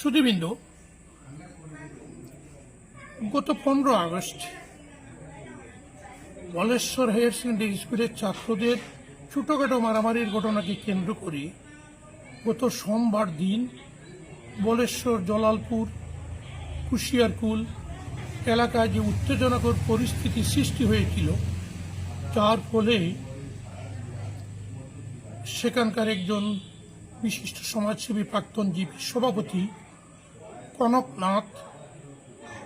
সুদীবিন্দু গত পনেরো August Baleshwar higher secondary স্কুলের ছাত্রদের ছোটখাটো মারামারির ঘটনাকে কেন্দ্র করে গত সোমবার দিন বলেশ্বর, জলালপুর, কুশিয়ারকুল এলাকায় যে উত্তেজনাকর পরিস্থিতি সৃষ্টি হয়েছিল, যার ফলে সেখানকার একজন বিশিষ্ট সমাজসেবী প্রাক্তন জিপি সভাপতি কনকনাথ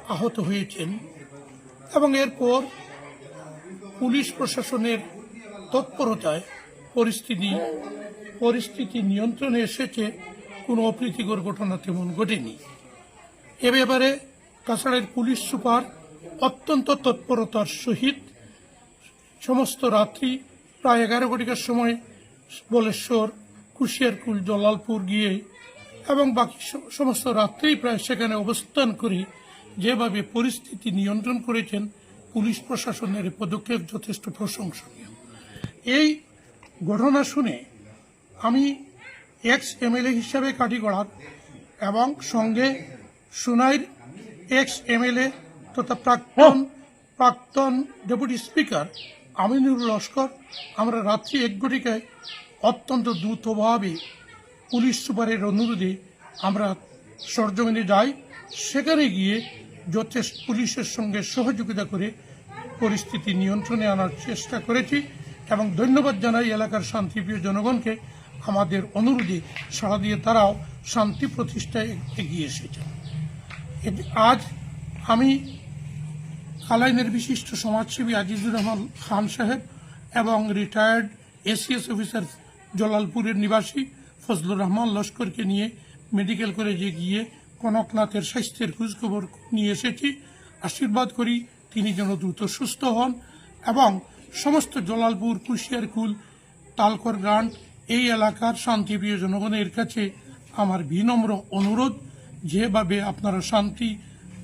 আহত হয়েছেন এবং এরপর পুলিশ প্রশাসনের তৎপরতায় পরিস্থিতি পরিস্থিতি নিয়ন্ত্রণে এসেছে, কোনো অপ্রীতিকর ঘটনা তেমন ঘটেনি। এ ব্যাপারে কাছাড়ের পুলিশ সুপার অত্যন্ত তৎপরতার সহিত সমস্ত রাত্রি প্রায় এগারো ঘটিকার সময় বলেশ্বর কুশিয়ারকুল, জলালপুর গিয়ে এবং বাকি সমস্ত রাত্রেই প্রায় সেখানে অবস্থান করে যেভাবে পরিস্থিতি নিয়ন্ত্রণ করেছেন, পুলিশ প্রশাসনের পদক্ষেপ যথেষ্ট প্রশংসনীয়। এই ঘটনা শুনে আমি এক্স এমএলএ হিসাবে কাটিগড়ার এবং সঙ্গে সুনাইর এক্স এমএলএ তথা প্রাক্তন প্রাক্তন ডেপুটি স্পিকার আমিনুর লস্কর, আমরা রাত্রি এক ঘটিকায় অত্যন্ত দ্রুতভাবে পুলিশ সুপারের অনুরোধে আমরা সরজমিনে যাই। সেখানে গিয়ে যথেষ্ট পুলিশের সঙ্গে সহযোগিতা করে পরিস্থিতি নিয়ন্ত্রণে আনার চেষ্টা করেছি এবং ধন্যবাদ জানাই এলাকার শান্তিপ্রিয় জনগণকে। আমাদের অনুরোধে সাড়া দিয়ে তারাও শান্তি প্রতিষ্ঠায় এগিয়ে এসেছে আজ আমি কালাইনের বিশিষ্ট সমাজসেবী আজিজুর রহমান খান সাহেব এবং রিটায়ার্ড এসিএস অফিসার জলালপুরের নিবাসী ফজলুর রহমান লস্করকে নিয়ে মেডিকেল কলেজে গিয়ে কনকনাথের স্বাস্থ্যের খোঁজখবর নিয়ে এসেছি। আশীর্বাদ করি তিনি যেন দ্রুত সুস্থ হন এবং সমস্ত জলালপুর কুশিয়ারকুল তালকর গ্রান্ট এই এলাকার শান্তিপ্রিয় জনগণের কাছে আমার বিনম্র অনুরোধ, যেভাবে আপনারা শান্তি,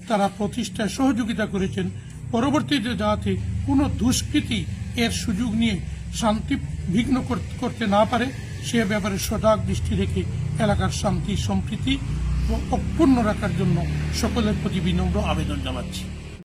তারা প্রতিষ্ঠায় সহযোগিতা করেছেন, পরবর্তীতে যাতে কোনো দুষ্কৃতি এর সুযোগ নিয়ে শান্তি বিঘ্ন কর- করতে না পারে, সে ব্যাপারে সজাগ দৃষ্টি রেখে এলাকার শান্তি, সম্প্রীতি অক্ষুণ্ণ রাখার জন্য সকলের প্রতি বিনম্র আবেদন জানাচ্ছি।